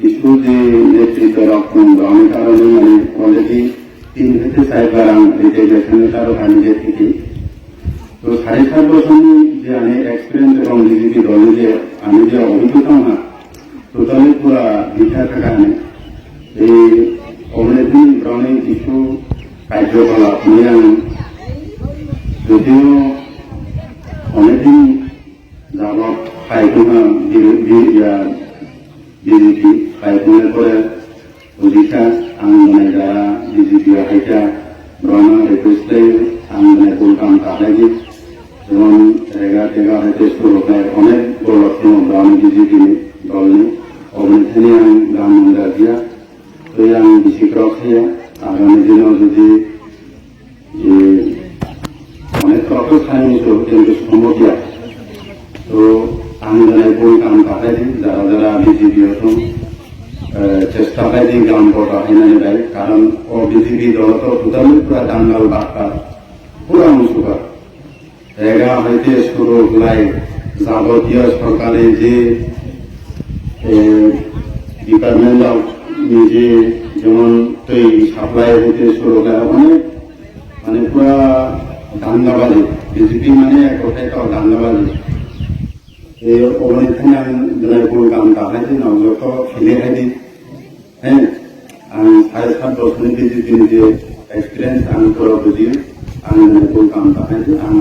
কিছু যে নেতৃত্ব রক্ষণ অনেক কারণে মানে অলরেডি তিন থেকে চার বার রিজার্ভেশন তারও থেকে তো সাড়ে সাত বছর যে আমি এক্সপিরিয়েন্স এবং বিজেপি দলে যে আমি যে অভিজ্ঞতা পুরা থাকা এই গ্রামে কিছু কার্যকলাপ নিয়ে আমি যদিও অনেকদিন যাবৎ পায়খানা বিজেপি পায়খানার পরে उड़ीसा आंगने जरा बीजेपी हाइटा ब्रह्मा रिक्वेस्टे आंगने कुलकाम काटेगी এবং জায়গা টেগা হইতে শুরু হয় অনেক প্রলক্ষণ গ্রাম বিজেপি দলনি। অবনিখানি আমি গ্রাম মন্দির দিয়া তো আমি বিশিক্রক হইয়া আগামী দিনেও যদি অনেক রক্ত খানি নিত কিন্তু সম্ভবিয়া তো আমি জানাই বই কাম কাটাই যারা যারা বিজেপি হতো চেষ্টা चेष्टाबाजी काम कर होइन भाइ कारण ओ बिजेपी दल त टोटाली पुरा दाङ्गाल भाका पुरा मुसुका জায়গা হইতে শুরু হলাই যাবতীয় সরকারে যে ডিপার্টমেন্ট অফ নিজে যেমন এই সাপ্লাই হইতে শুরু করে মানে, অনেক মানে পুরা দাঙ্গাবাজি। বিজেপি মানে এক কথায় তাও দাঙ্গাবাজি। এই অবনীত আমি কোন কাম কাটাইছি নজর ফেলে খাই দিই হ্যাঁ आणि हायर खान डॉक्टरने दिली तिने जे एक्सपिरियन्स आणि थोडा दिली काम टाकायचं आणि